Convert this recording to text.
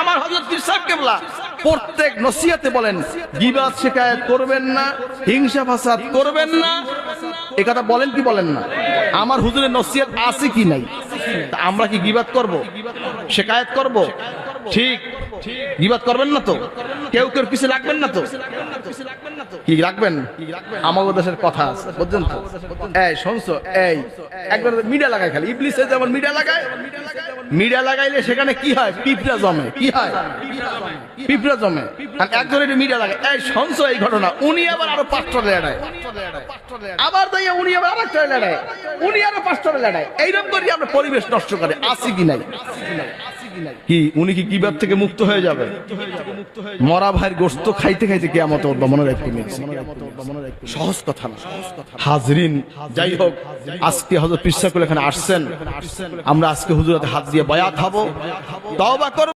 আমার হজরত পীর সাহেব কেবলা। প্রত্যেক নসিয়াতে বলেন, বিবাদ শিকায়ত করবেন না, হিংসা ফাসাদ করবেন না। এ কথা বলেন কি বলেন না? আমার হুজুরের নসিয়াত আছে কি নাই? আমরা কি বিবাদ করব? শিকায়ত করব? ঠিক। বিবাদ করবেন না তো? কেউ কেউ পিছিয়ে লাগবেন না তো? কি রাখবেন? আমাদের দেশের কথা আছে, বুঝছেন তো? এই, শুনছো? এই, একবার মিডিয়া লাগায় খালি। ইবলিসে যেমন মিডিয়া লাগায়, মিডিয়া লাগাইলে সেখানে কি হয়? পিঁপড়া জমে, কি হয়? পিঁপড়া জমে। আর একজনের মিডিয়া লাগায়। এই, শুনছো এই ঘটনা? উনি আবার আরও পাঁচটা লড়ায় আবার তাই উনি আবার আরেকটা লড়ায় উনি আরও পাঁচটা লড়ায় এইরকম করে আমরা পরিবেশ নষ্ট করে। আসি কি নাই? কি উনি কি কিবার থেকে মুক্ত হয়ে যাবে? মরা ভাইয়ের গোস্ত খাইতে খাইতে কে কেমত দমনের একটি মেয়েছে সহজ কথা না। হাজরিন, যাই হোক, আজকে হজরত পিসাকুল এখানে আসছেন। আমরা আজকে হুজুরাতে হাত দিয়ে বয়াত হব। তওবা করব।